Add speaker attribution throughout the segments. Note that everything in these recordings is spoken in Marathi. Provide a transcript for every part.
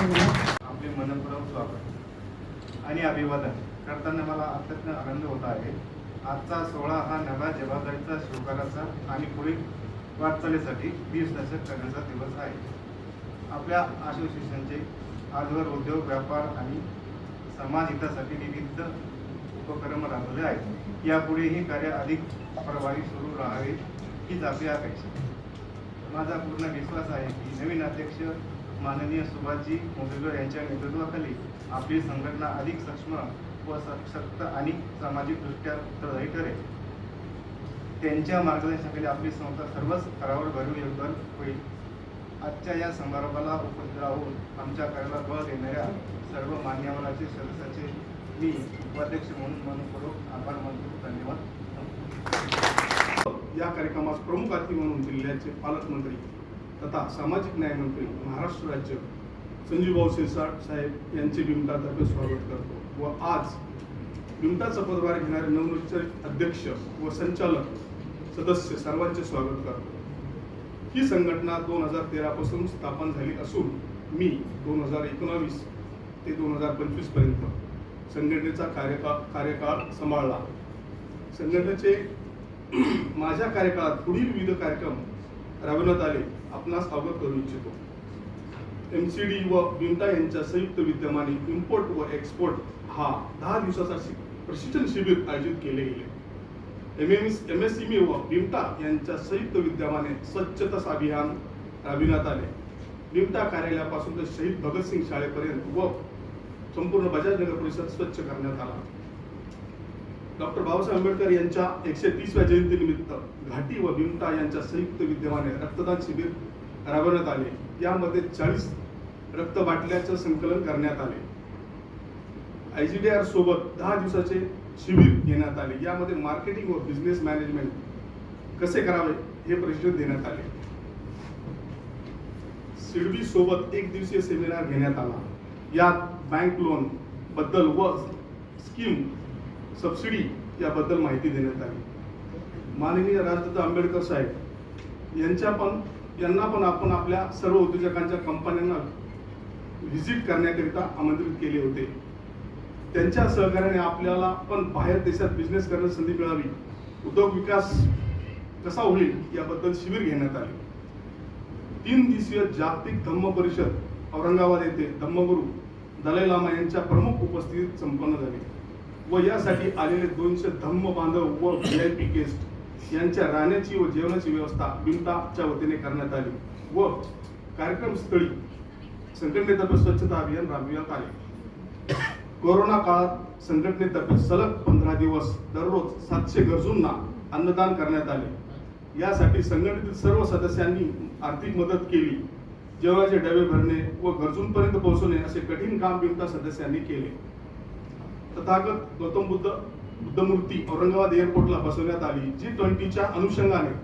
Speaker 1: आपले मनपूर्वक स्वागत आणि अभिवादन करताना मला अत्यंत आनंद होत आहे. आजचा सोहळा हा नव्या जबाबदारीचा स्वीकाराचा आणि पुढील वाटचालीसाठी दशक करण्याचा दिवस आहे. आपल्या असोसिएशनचे आजवर उद्योग व्यापार आणि समाज हितासाठी विविध उपक्रम राबवले आहेत. यापुढे ही कार्य अधिक प्रभावी सुरू राहावे हीच आपली अपेक्षा माझा पूर्ण विश्वास आहे की नवीन अध्यक्ष माननीय सुभाषजी मोदगड यांच्या नेतृत्वाखाली आपली संघटना अधिक सक्षम व सशक्त आणि सामाजिकदृष्ट्या उत्तरदायी ठरेल त्यांच्या मार्गदर्शनाखाली आपली संस्था सर्वच स्तरावर भरीव योगदान होईल. आजच्या या समारंभाला उपस्थित राहून आमच्या कार्याला बळ देणाऱ्या सर्व मान्यवराचे सदस्याचे मी उपाध्यक्ष म्हणून मनपूर्वक आभार मानतो. धन्यवाद.
Speaker 2: या कार्यक्रमास प्रमुख अतिथी म्हणून जिल्ह्याचे पालकमंत्री तथा सामाजिक न्याय मंत्री महाराष्ट्र राज्य संजीवभाऊ शिरसाट साहेब यांचे बिमटातर्फे स्वागत करतो. व आज बिमटाचा पदभार घेणारे नवनिर्चरित अध्यक्ष व संचालक सदस्य सर्वांचे स्वागत करतो. ही संघटना दोन हजार तेरापासून स्थापन झाली असून मी दोन हजार एकोणावीस ते दोन हजार पंचवीसपर्यंत संघटनेचा कार्यकाळ कार्यकाळ सांभाळला संघटनेचे माझ्या कार्यकाळात पुढील विविध कार्यक्रम राबवण्यात आले आपणास अवगत करू इच्छितो. एम सी डी व बिमटा यांच्या संयुक्त विद्यमाने इम्पोर्ट व एक्सपोर्ट हा दहा दिवसाचा प्रशिक्षण शिबिर आयोजित केले गेले. M M M S C व बिमटा यांच्या संयुक्त विद्यमाने स्वच्छता अभियान राबविण्यात आले. बिमटा कार्यालयापासून ते शहीद भगतसिंग शाळेपर्यंत व संपूर्ण बजाज नगर परिसर स्वच्छ करण्यात आला. डॉक्टर बाबासाहेब आंबेडकर यांच्या एकशे तीसव्या जयंतीनिमित्त घाटी व बिमटा यांच्या संयुक्त विद्यमाने रक्तदान शिबिर राबवण्यात आले. यामध्ये चाळीस रक्त बाटल्याचं संकलन करण्यात आले. आय जी डी आर सोबत दहा दिवसाचे शिबिर घेण्यात आले. यामध्ये मार्केटिंग व बिझनेस मॅनेजमेंट कसे करावे हे प्रशिक्षण देण्यात आले. सिडबी सोबत एक दिवसीय सेमिनार घेण्यात आला. यात बँक लोनबद्दल व स्कीम सबसिडी याबद्दल माहिती देण्यात आली. माननीय राजदत्त आंबेडकर साहेब यांच्या पण यांना पण आपण आपल्या सर्व उद्योजकांच्या कंपन्यांना व्हिजिट करण्याकरिता आमंत्रित केले होते. त्यांच्या सहकार्याने आपल्याला पण बाहेर देशात बिझनेस करण्याची संधी मिळावी. उद्योग विकास कसा होईल याबद्दल शिबिर घेण्यात आले. तीन दिवसीय जागतिक धम्म परिषद औरंगाबाद येथे धम्मगुरू दलाई लामा यांच्या प्रमुख उपस्थितीत संपन्न झाली व यासाठी आलेले दोनशे धम्म बांधव व व्ही आय पी गेस्ट यांच्या राहण्याची व जेवणाची व्यवस्था बिमटाच्या वतीने करण्यात आली व कार्यक्रमस्थळी संघटनेतर्फे स्वच्छता अभियान राबविण्यात आले. कोरोना काळात संघटनेतर्फे सलग पंधरा दिवस दररोज सातशे गरजूंना अन्नदान करण्यात आले. यासाठी संघटनेतील सर्व सदस्यांनी आर्थिक मदत केली. जेवणाचे डबे भरणे व गरजूंपर्यंत पोहोचवणे असे कठीण काम बिमता सदस्यांनी केले. तथागत गौतम बुद्ध बुद्धमूर्ती औरंगाबाद एअरपोर्टला बसवण्यात आली. जी ट्वेंटीच्या अनुषंगाने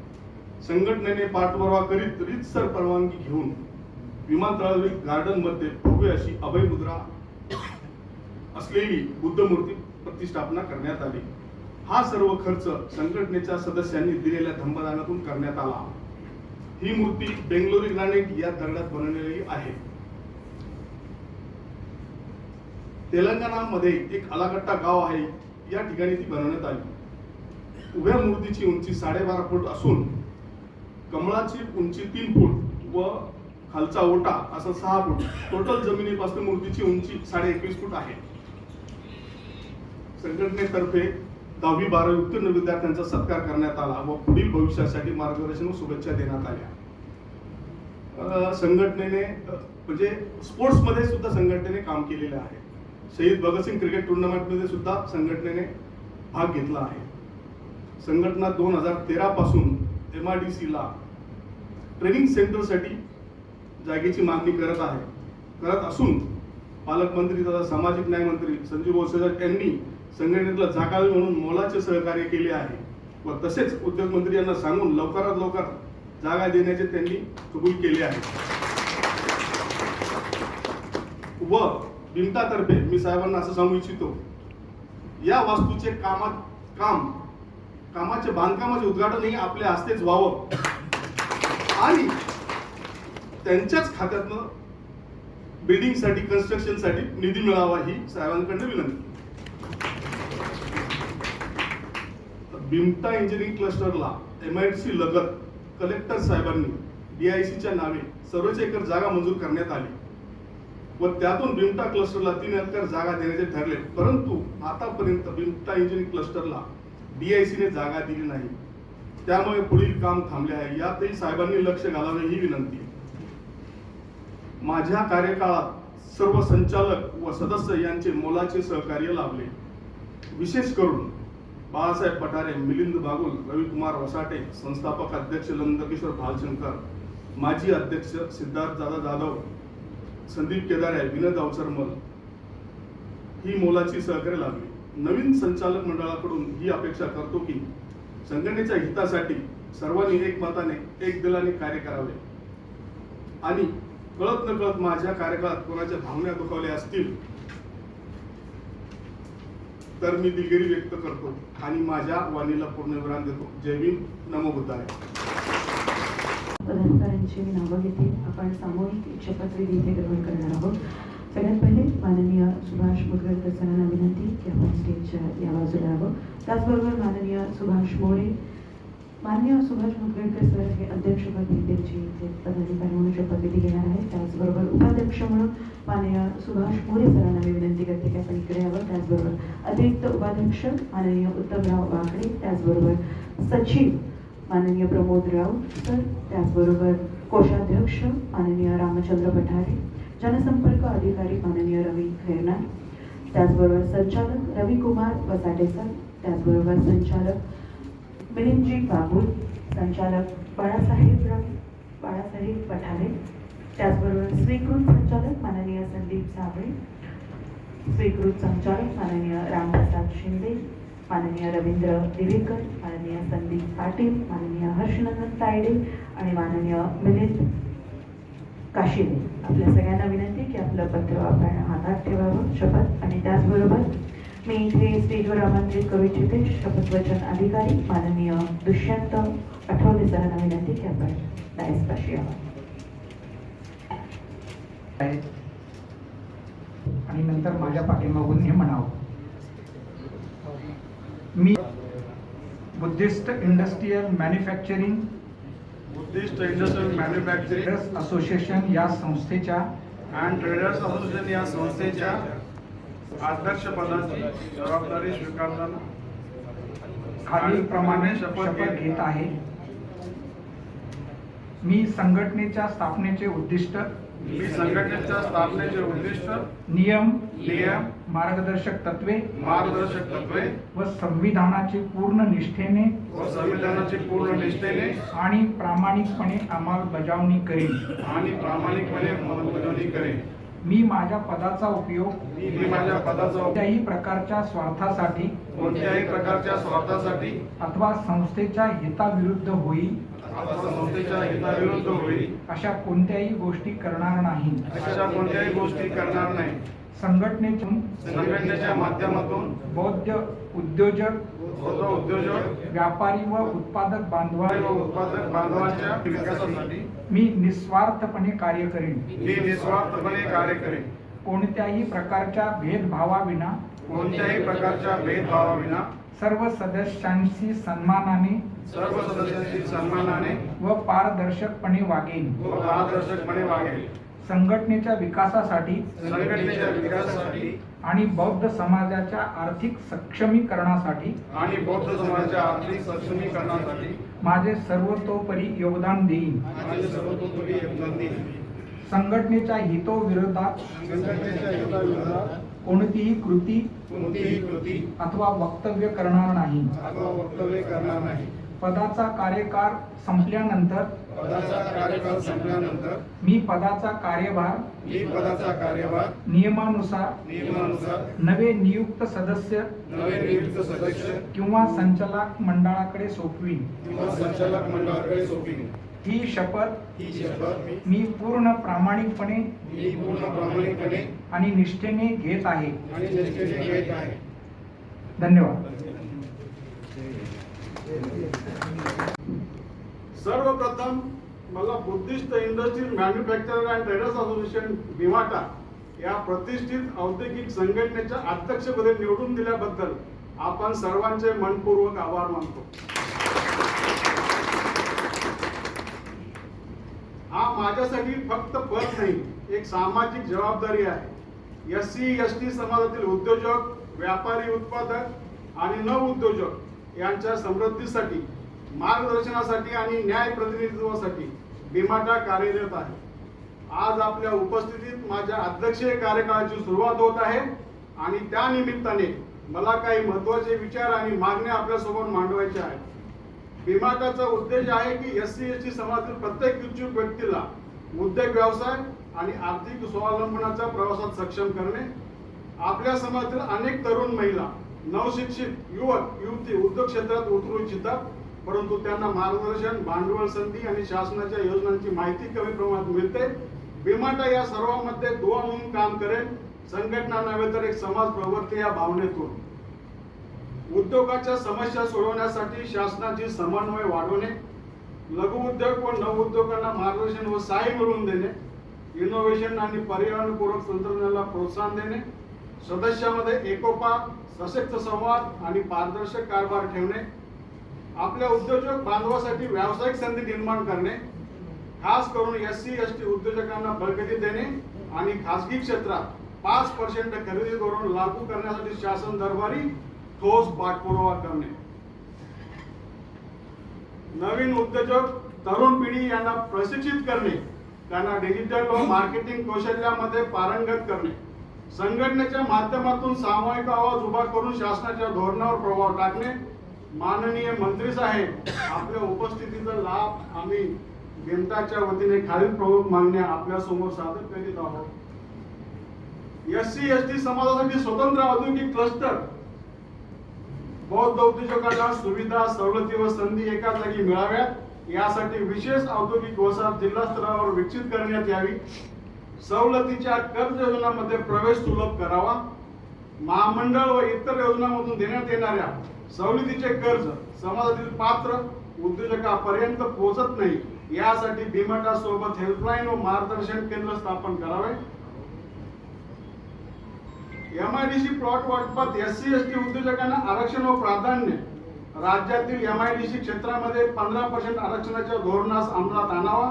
Speaker 2: संघटनेने पाठपुरावा करीत रीतसर परवानगी घेऊन विमानतळावरील गार्डनमध्ये भव्य अशी अभय मुद्रा असलेली बुद्ध मूर्ती प्रतिष्ठापना करण्यात आली. हा सर्व खर्च संघटनेच्या सदस्यांनी दिलेल्या धम्मदानातून करण्यात आला. ही मूर्ती बेंगलोरी ग्रॅनेट या दगडात बनवलेली आहे. तेलंगणामध्ये एक अलाकट्टा गाव आहे. या ठिकाणी ती बनवण्यात आली. उभ्या मूर्तीची उंची साडेबारा फूट असून कमळाची उंची तीन फूट व खालचा ओटा असा सहा फूट. टोटल जमिनीपासून मूर्तीची उंची साडे एकवीस फूट आहे. संघटनेतर्फे दहावी बारावी उत्तीर्ण विद्यार्थ्यांचा सत्कार करण्यात आला व पुढील भविष्यासाठी मार्गदर्शन व शुभेच्छा देण्यात आल्या. संघटनेने म्हणजे स्पोर्ट्समध्ये सुद्धा संघटनेने काम केलेलं आहे. शहीद भगतसिंग क्रिकेट टुर्नामेंटमध्ये सुद्धा संघटनेने भाग घेतला आहे. संघटना दोन हजार तेरा पासून एम आर डी सीला ट्रेनिंग सेंटरसाठी जागेची मागणी करत आहे. करत असून पालकमंत्री तथा सामाजिक न्याय मंत्री संजीव भोसले यांनी संघटनेतला जागावी म्हणून मोलाचे सहकार्य केले आहे. व तसेच उद्योगमंत्री यांना सांगून लवकरात लवकर जागा देण्याचे त्यांनी कबूल केले आहे. व बिमतातर्फे मी साहेबांना असं सांगू इच्छितो या वास्तूचे कामात काम कामाचे बांधकामाचे उद्घाटनही आपल्या हस्तेच व्हावं. आणि त्यांच्याच खात्यातनं बिल्डिंगसाठी कन्स्ट्रक्शनसाठी निधी मिळावा ही साहेबांकडनं विनंती. बिमटा इंजिनिअरिंग क्लस्टरला एम आय डी सी लगत कलेक्टर साहेबांनी डी आयसीच्या नावे सर्वच एकर जागा मंजूर करण्यात आली व त्यातून बिमटा क्लस्टरला तीन एकर जागा देण्याचे ठरले. परंतु आतापर्यंत बिमटा इंजिनिअरिंग क्लस्टरला डी आयसीने जागा दिली नाही. त्यामुळे पुढील काम थांबले आहे. यातही साहेबांनी लक्ष घालावे ही विनंती माझ्या कार्यकाळात सर्व संचालक व सदस्य यांचे मोलाचे सहकार्य लाभले. विशेष करून बाळासाहेब पठारे मिलिंद बागुल रविकुमार वसाटे संस्थापक अध्यक्ष नंदकिशोर भालशंकर माजी अध्यक्ष सिद्धार्थ दादा जाधव संदीप केदारे विनोद अवसरमल ही मोलाची सहकार्य लाभली नवीन संचालक मंडळाकडून ही अपेक्षा करतो की संघटनेच्या हितासाठी सर्वांनी एकमताने एक दिलाने कार्य करावे. आणि कळत न कळत माझ्या कार्यकाळात कोणाच्या भावना दुखावल्या असतील तर मी दिलगिरी व्यक्त करतो आणि माझ्या वाणीला पूर्णविराम देतो. जय नमोबुद्धाय
Speaker 3: पदाधिकाऱ्यांची मी नावं घेते. आपण सामूहिक शपथविधी इथे ग्रहण करणार आहोत. सगळ्यात पहिले माननीय सुभाष मुदगलकर सरांना विनंती की आपण स्टेजच्या या बाजूला यावं त्याचबरोबर माननीय सुभाष मोरे माननीय सुभाष मुदगळकर सर हे अध्यक्षपद त्यांची इथे पदाधिकारी म्हणून शपथविधी घेणार आहेत त्याचबरोबर उपाध्यक्ष म्हणून माननीय सुभाष मोरे सरांना मी विनंती करते की आपण इकडे यावं. त्याचबरोबर अतिरिक्त उपाध्यक्ष माननीय उत्तमराव वाकडे त्याचबरोबर सचिव माननीय प्रमोद राऊत सर त्याचबरोबर कोषाध्यक्ष माननीय रामचंद्र पठारे जनसंपर्क अधिकारी माननीय रवी खैरनार त्याचबरोबर संचालक रविकुमार वसाटे सर त्याचबरोबर संचालक मिलिंदजी बाबुल संचालक बाळासाहेब राव बाळासाहेब पठारे त्याचबरोबर स्वीकृत संचालक माननीय संदीप साबळे स्वीकृत संचालक माननीय रामप्रसाद शिंदे माननीय रवींद्र दिवेकर माननीय संदीप पाटील माननीय हर्षनंदन तायडे आणि माननीय मिलिंद काशिदे. आपल्या सगळ्यांना विनंती की आपलं पत्र आपण हातात ठेवावं शपथ आणि त्याचबरोबर मी इथे स्टेजवर आमंत्रित करू इच्छिते. शपथवचन अधिकारी माननीय दुष्यंत आठवले सरांना विनंती की आपण डायसपाशी यावं
Speaker 4: आहे आणि नंतर माझ्या पाठीमागून हे म्हणावं. मी Buddhist industrial manufacturing
Speaker 5: Buddhist industrial manufacturing
Speaker 4: association या संस्थेच्या
Speaker 5: अँड ट्रेडर्स असोसिएशन या संस्थेच्या अध्यक्षपदाची जबाबदारी स्वीकारताना
Speaker 4: खालीलप्रमाणे शपथ घेत आहे. मी संघटनेच्या स्थापनेचे उद्दिष्ट
Speaker 5: मी संघटनेच्या स्थापनेचे उद्दिष्ट
Speaker 4: नियम
Speaker 5: नियम
Speaker 4: मार्गदर्शक तत्वे
Speaker 5: मार्गदर्शक तत्वे
Speaker 4: व संविधानाची पूर्ण निष्ठेने
Speaker 5: व संविधानाची पूर्ण निष्ठेने
Speaker 4: आणि प्रामाणिकपणे अंमलबजावणी करेन.
Speaker 5: आणि प्रामाणिकपणे अंमलबजावणी करेन.
Speaker 4: मी माझ्या पदाचा उपयोग
Speaker 5: मी माझ्या पदाचा उपयोग
Speaker 4: कोणत्याही प्रकारच्या स्वार्थासाठी
Speaker 5: कोणत्याही प्रकारच्या स्वार्थासाठी
Speaker 4: अथवा संस्थेच्या हिताविरुद्ध होईल
Speaker 5: अथवा संस्थेच्या हिताविरुद्ध होईल.
Speaker 4: अशा कोणत्याही गोष्टी करणार नाही.
Speaker 5: अशा कोणत्याही गोष्टी करणार नाही.
Speaker 4: संघटनेतून
Speaker 5: संघटनेच्या माध्यमातून
Speaker 4: बौद्ध उद्योजक
Speaker 5: बौद्ध उद्योजक
Speaker 4: व्यापारी व उत्पादक बांधवा
Speaker 5: व उत्पादक बांधवांच्या विकासासाठी
Speaker 4: मी निस्वार्थपणे कार्य करेन.
Speaker 5: मी निस्वार्थपणे कार्य करेन.
Speaker 4: कोणत्याही प्रकारच्या भेदभावाविना
Speaker 5: कोणत्याही प्रकारच्या भेदभावाविना
Speaker 4: सर्व सदस्यांशी सन्मानाने
Speaker 5: सर्व सदस्यांशी सन्मानाने
Speaker 4: व पारदर्शकपणे वागेन.
Speaker 5: व पारदर्शकपणे वागेल
Speaker 4: संघटनेच्या विकासासाठी आणि बौद्ध समाजाच्या आर्थिक सक्षमीकरणासाठी
Speaker 5: आणि बौद्ध समाजाच्या आर्थिक सक्षमीकरणासाठी
Speaker 4: माझे सर्वतोपरी योगदान देईन. संघटनेच्या हिताविरोधात कोणतीही कृती
Speaker 5: कोणतीही कृती
Speaker 4: अथवा वक्तव्य करणार नाही.
Speaker 5: अथवा वक्तव्य करणार नाही.
Speaker 4: पदाचा कार्यकाळ संपल्यानंतर
Speaker 5: पदाचा कार्यकाळ संपल्यानंतर
Speaker 4: मी पदाचा कार्यभार
Speaker 5: मी पदाचा कार्यभार
Speaker 4: नियमानुसार
Speaker 5: नियमानुसार
Speaker 4: नवे नियुक्त सदस्य
Speaker 5: नवे नियुक्त सदस्य
Speaker 4: किंवा संचालक मंडळाकडे सोपवीन.
Speaker 5: किंवा संचालक मंडळाकडे सोपीन
Speaker 4: ही शपथ
Speaker 5: ही शपथ
Speaker 4: मी पूर्ण प्रामाणिकपणे
Speaker 5: मी पूर्ण प्रामाणिकपणे
Speaker 4: आणि निष्ठेने घेत आहे.
Speaker 5: आणि निष्ठेने घेत आहे.
Speaker 4: धन्यवाद.
Speaker 6: सर्वप्रथम मला Buddhist industries manufacturer and traders association Bimata या प्रतिष्ठित औद्योगिक संघटनेच्या अध्यक्षपदी निवडून दिल्याबद्दल आपण सर्वांचे मनपूर्वक आभार मानतो. हा माझ्यासाठी फक्त पद नाही एक सामाजिक जबाबदारी आहे. एस सी एस टी समाजातील उद्योजक व्यापारी उत्पादक आणि नव उद्योजक यांच्या समृद्धीसाठी मार्गदर्शनासाठी आणि न्याय प्रतिनिधित्वासाठी बिमाटा कार्यरत आहे. आज आपल्या उपस्थितीत माझ्या अध्यक्षीय कार्यकाळाची सुरुवात होत आहे आणि त्या निमित्ताने मला काही महत्त्वाचे विचार आणि मागण्या आपल्यासमोर मांडवायच्या आहेत. बिमाटाचा उद्देश आहे की एस सी एस टी समाजातील प्रत्येक इच्छुक व्यक्तीला उद्योग व्यवसाय आणि आर्थिक स्वावलंबनाच्या प्रवासात सक्षम करणे. आपल्या समाजातील अनेक तरुण महिला नवशिक्षित युवक युवती उद्योग क्षेत्रात उतरू इच्छितात. परंतु त्यांना मार्गदर्शन भांडवल संधी आणि शासनाच्या योजनांची माहिती कमी प्रमाणात मिळते. बिमाटा या सर्वांमध्ये दुवा म्हणून काम करेल. संघटना नव्हे तर एक समाज प्रवर्ती या भावनेतून. उद्योगाच्या समस्या सोडवण्यासाठी शासनाची समन्वय वाढवणे लघु उद्योग व नव उद्योगांना मार्गदर्शन व सहाय्य मिळवून देणे इनोव्हेशन आणि पर्यावरणपूरक तंत्रज्ञानाला प्रोत्साहन देणे सदस्यामध्ये एकोपा सशक्त संवाद आणि पारदर्शक कारभार ठेवणे आपल्या उद्योजक बांधवासाठी व्यावसायिक संधी निर्माण करणे खास करून एस सी एस टी उद्योजकांना बळकटी देणे आणि खासगी क्षेत्रात पाच पर्सेंट खरेदी धोरण लागू करण्यासाठी शासन दरबारी ठोस पाठपुरावा करणे. नवीन उद्योजक तरुण पिढी यांना प्रशिक्षित करणे त्यांना डिजिटल व मार्केटिंग कौशल्यामध्ये पारंगत करणे. संघटनेच्या माध्यमातून सामूहिक आवाज उभा करून शासनाच्या धोरणावर प्रभाव टाकणे माननीय मंत्री साहेब आपल्या उपस्थितीचा लाभ आम्ही बिमटाच्या वतीने खालील प्रमुख मागण्या आपल्यासमोर सादर करीत आहोत. एस सी एस टी समाजासाठी स्वतंत्र औद्योगिक क्लस्टर बौद्ध उद्योजकांना सुविधा सवलती व संधी एका जागी मिळाव्यात. यासाठी विशेष औद्योगिक वसाहत जिल्हा स्तरावर विकसित करण्यात यावी. सवलतीच्या कर्ज योजनांमध्ये प्रवेश सुलभ करावा. महामंडळ व इतर योजनांमधून देण्यात येणाऱ्या सवलतीचे कर्ज समाजातील पात्र उद्योजकापर्यंत पोहोचत नाही यासाठी बिमटा सोबत हेल्पलाईन व मार्गदर्शन केंद्र स्थापन करावे. एमआयडीसी प्लॉट वाटपात एस सी एस टी उद्योजकांना आरक्षण व प्राधान्य. राज्यातील एमआयडीसी क्षेत्रामध्ये पंधरा पर्सेंट आरक्षणाच्या धोरणास अंमलात आणावा.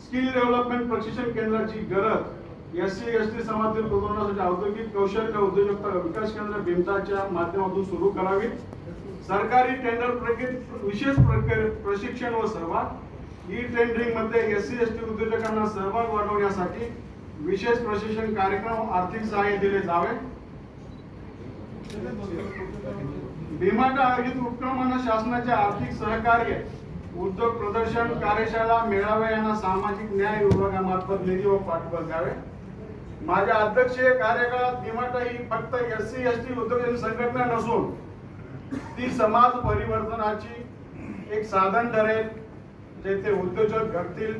Speaker 6: स्किल डेव्हलपमेंट प्रशिक्षण केंद्राची गरज. एस सी एस टी समाजातील तरुणांसाठी औद्योगिक कौशल्य उद्योजकता विकास केंद्र भीमताच्या माध्यमातून सुरू करावी सरकारी टेंडर प्रक्रियेत विशेष प्रक्रिये प्रशिक्षण व सहभाग. ई टेंडरिंगमध्ये एस सी एस टी उद्योजकांना सहभाग वाढवण्यासाठी विशेष प्रशिक्षण कार्यक्रम आर्थिक सहाय्य दिले जावे. भीमाटा आयोजित उपक्रमांना शासनाचे आर्थिक सहकार्य उद्योग प्रदर्शन कार्यशाळा मेळावे यांना सामाजिक न्याय विभागामार्फत निधी व पाठबळ द्यावे. माझ्या अध्यक्षीय कार्यकाळात भीमाटा ही फक्त एस सी एस टी उद्योग संघटना नसून ती समाज परिवर्तनाची एक साधन ठरेल जेथे उद्योजक घडतील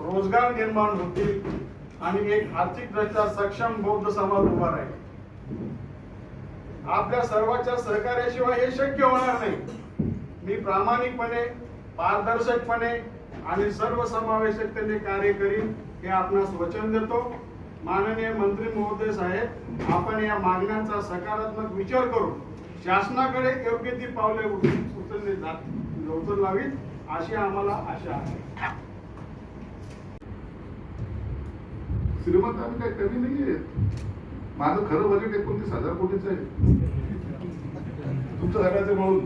Speaker 6: रोजगार निर्माण होतील आणि एक आर्थिकदृष्ट्या सक्षम बौद्ध समाज उभा राहील. आपल्या सर्वांच्या सहकार्याशिवाय हे शक्य होणार नाही. मी प्रामाणिकपणे पारदर्शकपणे आणि सर्वसमावेशकतेने कार्य करीन हे आपणास वचन देतो. माननीय मंत्री महोदय साहेब आपण या मागण्यांचा सकारात्मक विचार करून शासनाकडे योग्य ती पावले उचल- उचलली जात उचलावीत अशी आम्हाला आशा आहे.
Speaker 7: श्रीमंत आम्ही काही कमी नाहीये. माझं खरं बजेट एकोणतीस हजार कोटीचं आहे. तुमचं सगळ्याचं म्हणून.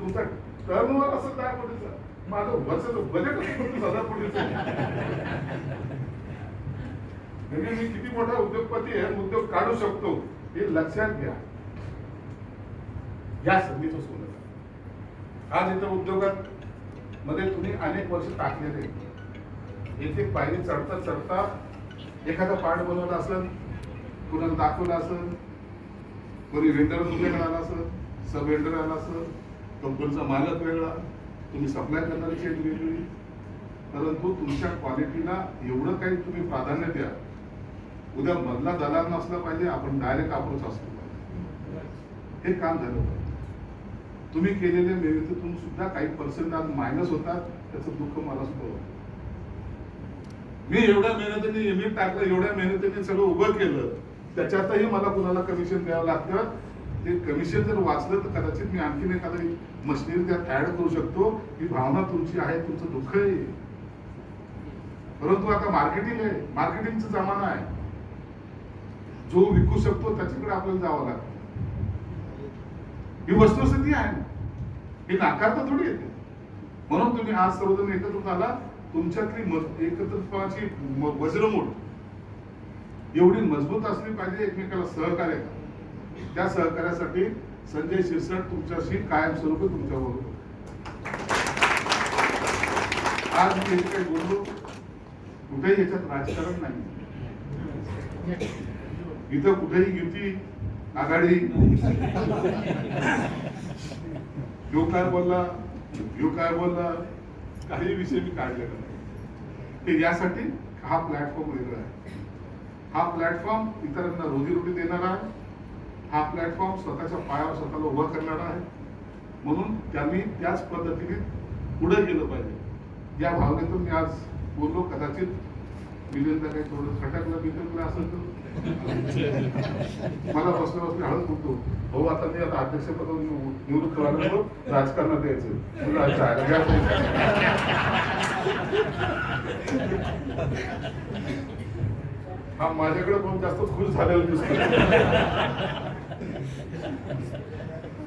Speaker 7: तुमचा टर्नओव्हर असं काय कोटीचं. माझं वर्षाचं बजेट म्हणजे मी किती मोठा उद्योगपती आहे उद्योग काढू शकतो हे लक्षात घ्या. या संधीचं सोनं आज इथं उद्योगात मध्ये तुम्ही अनेक वर्ष टाकलेले एक एक पायरी चढता चढता एखादा पार्ट बनवला असेल कुणाला दाखवला असेल कोणी वेंडर तुमच्याकडे आला असेल सब वेंडर आला असेल कंपनीचा मालक वेगळा. तुम्ही सप्लाय करणारी चेन वेगळी परंतु तुमच्या क्वालिटीला एवढं काही तुम्ही प्राधान्य द्या. उद्या मधला दलाल नसला पाहिजे आपण डायरेक्ट अप्रोच असलो हे काम झालं पाहिजे तुम्ही केलेल्या मेहनतीतून सुद्धा काही पर्सेंट आज मायनस होतात त्याचं दुःख मला सुद्धा मी एवढ्या मेहनतीने युनिट टाकलं एवढ्या मेहनतीने सगळं उभं केलं त्याच्यातही मला कुणाला कमिशन द्यावं लागतं? ते कमिशन जर वाचलं तर कदाचित मी आणखीन एखादी मशिनरी त्यात ऍड करू शकतो. ही भावना तुमची आहे तुमचं दुःख आहे. परंतु आता मार्केटिंग आहे. मार्केटिंगचा जमाना आहे. जो विकू शकतो त्याच्याकडे आपल्याला जावं लागतं. ही वस्तुस्थिती आहे ही नाकारता थोडी येते. म्हणून तुम्ही आज सर्वजण एकत्र झाला. तुमच्यातली म- एकत्रितपणाची वज्रमूठ एवढी मजबूत असली पाहिजे एकमेकाला सहकार्य करा. त्या सहकार्यासाठी संजय शिरसाट तुमच्याशी कायमस्वरूपी तुमच्या बोलतो. आज मी काही बोललो कुठेही याच्यात राजकारण नाही. इथं कुठेही युती आघाडी. यो काय बोलला यो काय बोलला काही विषय मी काढलेला नाही. ते यासाठी हा प्लॅटफॉर्म वेगळा आहे. हा प्लॅटफॉर्म इतरांना रोजीरोटी देणारा आहे. हा प्लॅटफॉर्म स्वतःच्या पायावर स्वतःला उभा करणारा आहे. म्हणून त्यांनी त्याच पद्धतीने पुढे गेलं पाहिजे. या भावनेतून मी आज बोललो कदाचित मिलिंदा काही थोडं खटकलं बिटकलं असं तर. मला बसल्या बसल्या हळद होतो हो आता मी आता अध्यक्षपद निवृत्त व्हायला राजकारणात यायचं. हा माझ्याकडे पण जास्त खुश झालेला दिसतो.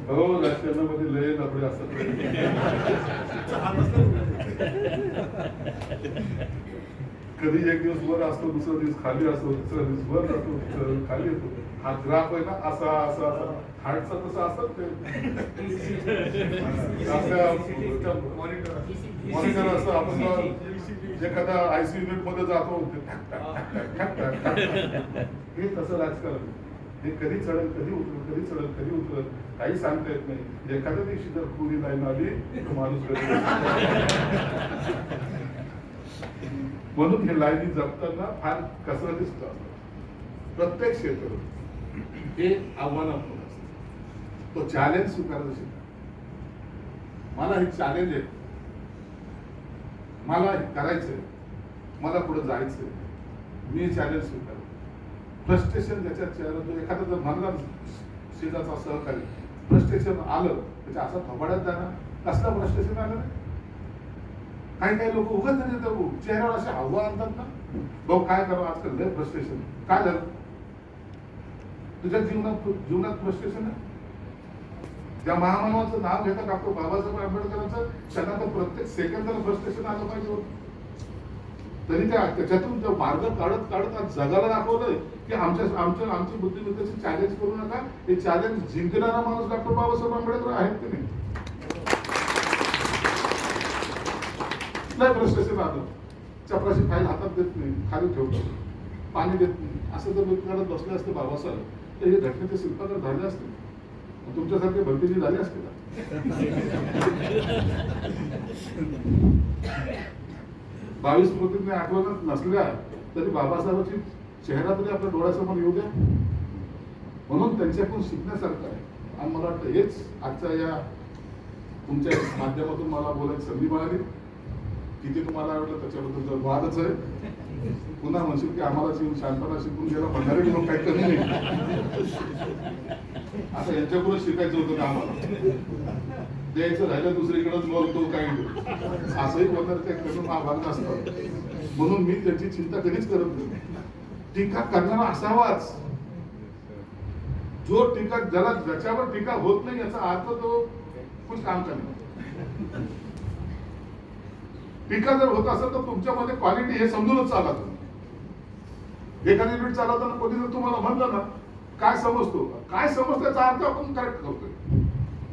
Speaker 7: हो राजकारणामध्ये लय लफडे असतात. कधी एक दिवस वर असतो दुसरा दिवस खाली असतो तिसरा दिवस वर जातो खाली येतो. हा ग्राफ आहे ना असा असा असा. हार्टचा तसा असतात ते. मॉनिटर असं आपण एखादा आयसी युनिटमध्ये जातो हे तसं राजकारण. हे कधी चढल कधी उतरल कधी चढल कधी उतरल काही सांगता येत नाही. एखाद्या दिवशी जर कोणी लाईन आली तर माणूस म्हणून हे लाईनी जपताना फार कसरती सुद्धा असतात प्रत्येक क्षेत्र हे आव्हानात्मक असतं. तो चॅलेंज स्वीकारायचा शिकला मला हे चॅलेंज आहे. मला हे करायचंय. मला पुढे जायचंय. मी चॅलेंज स्वीकार फ्रस्ट्रेशन ज्याच्या चेहऱ्यात एखादा जर म्हणला शेजाचा सहकारी फ्रस्ट्रेशन आलं त्याच्या असा थोबाड्यात जाणार? कसला फ्रस्ट्रेशन आलं नाही काही काही लोक उगत नाही तर चेहऱ्यावर असे हवा आणतात ना? भाऊ काय करावं आजकाल लय फ्रस्ट्रेशन काय झालं? तुझ्या जीवनात जीवनात फ्रस्ट्रेशन आहे? ज्या महामानवाचं नाव घेतात डॉक्टर बाबासाहेब आंबेडकरांचं त्यांना तर प्रत्येक सेकंदाला फ्रस्ट्रेशन आलं पाहिजे होतं. तरी त्या त्याच्यातून तो मार्ग काढत काढत आज जगाला दाखवलंय की आमच्या आमच्या आमची बुद्धिमत्तेची चॅलेंज करू नका. हे चॅलेंज जिंकणारा माणूस डॉक्टर बाबासाहेब आंबेडकर आहेत की नाही? नाही फ्रस्ट्रेशन आलं चपराशी फाईल हातात देत नाही खाली ठेवतो. पाणी देत नाही. असं जर करत बसले असते बाबासाहेब तर हे घटनेचे शिल्पकार झाले असते. तुमच्यासारखे भरतीजी झाले असते का? बावीस स्मृतीने आठवणच नसल्या तरी बाबासाहेबांची चेहरा तरी आपल्या डोळ्यासमोर येऊ द्या. म्हणून त्यांच्याकडून शिकण्यासारखं आहे. आणि मला वाटतं हेच आजच्या या तुमच्या माध्यमातून मला बोलायची संधी मिळाली. किती तुम्हाला आवडलं त्याच्याबद्दल तर वादच आहे पुन्हा म्हणशील की आम्हाला शिकून शांतपणा शिकून गेला भंडारी लोक काही कमी नाही. आता यांच्याकडून शिकायचं होतं का आम्हाला? द्यायचं राहिलं दुसरीकडे तो काही असंही होणार ते करून हा म्हणून मी त्याची चिंता कधीच करत नाही. टीका करणारा असावाच. जो टीका ज्याला ज्याच्यावर टीका होत नाही याचा अर्थ तो कुछ काम करणार टीका जर होत असेल तर तुमच्यामध्ये क्वालिटी हे समजूनच चाला तुम्ही एखादी युनिट चालवताना कोणी जर तुम्हाला म्हणलं ना काय समजतो? काय समजतो याचा अर्थ आपण करेक्ट करतोय.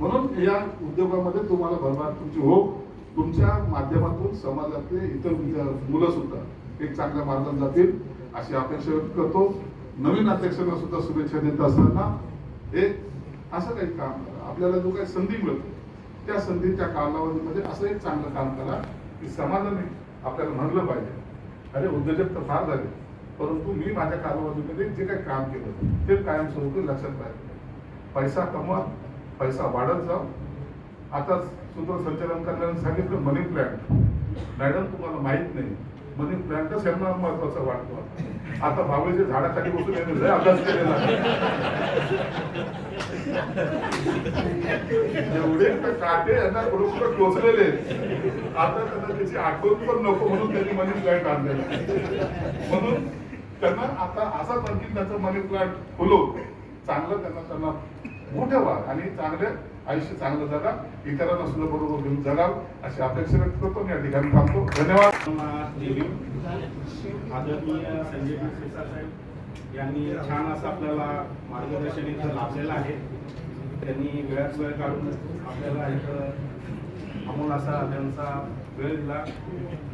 Speaker 7: म्हणून या उद्योगामध्ये तुम्हाला भरभराट तुमची हो. तुमच्या माध्यमातून समाजातले इतर मुलं सुद्धा एक चांगल्या मार्गात जातील अशी अपेक्षा व्यक्त करतो. नवीन अध्यक्षांना सुद्धा शुभेच्छा देत असताना हे असं काही काम करा. आपल्याला जो काही संधी मिळते त्या संधीच्या कालावधीमध्ये असं एक चांगलं काम करा की समाजाने आपल्याला म्हणलं पाहिजे. अरे उद्योजक तर फार झाले परंतु मी माझ्या कालावधीमध्ये जे काही काम केलं ते कायमस्वरूपी लक्षात राहील. पैसा कमवा पैसा वाढत जाव आता सूत्रसंचालन करण्याने सांगितलं मनी प्लॅन्ट मॅडम तुम्हाला माहीत नाही. मनी प्लॅन्टच यांना महत्त्वाचा वाटतो. आता भावेचे झाडाखाली बसून यांनी लय अभ्यास केलेला. एवढे तर काटे यांना बरोबर टोचलेले आता त्यांना त्याची आठवण पण नको म्हणून त्यांनी मनी प्लॅन्ट आणलेला म्हणून त्यांना आता असा आणखी त्याचं मनी प्लॅन्ट खुलो. चांगलं त्यांना त्यांना मोठं व्हा आणि चांगलं आयुष्य चांगलं जगा इतरांना सुद्धा बरोबर घेऊन जगाव अशी अपेक्षा व्यक्त करतो मी या ठिकाणी थांबतो धन्यवाद.
Speaker 8: आदरणीय संजय साहेब यांनी छान असं आपल्याला मार्गदर्शन इथं लाभलेलं आहे. त्यांनी वेळात वेळ काढून आपल्याला इथं अमोल असा त्यांचा वेळ दिला.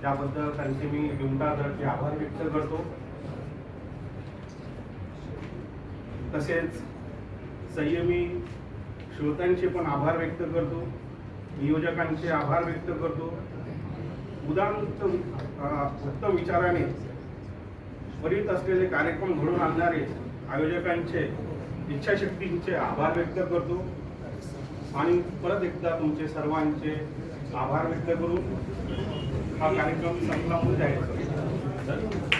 Speaker 8: त्याबद्दल त्यांचे मी गुंटादरचे आभार व्यक्त करतो. तसेच संयमी श्रोत्यांचे पण आभार व्यक्त करतो नियोजकांचे आभार व्यक्त करतो. उदांत उत्तम विचाराने त्वरित असलेले कार्यक्रम घडून आणणारे आयोजकांचे इच्छाशक्तींचे आभार व्यक्त करतो. आणि परत एकदा तुमचे सर्वांचे आभार व्यक्त करून हा कार्यक्रम संपला. म्हणून जाहीर करतो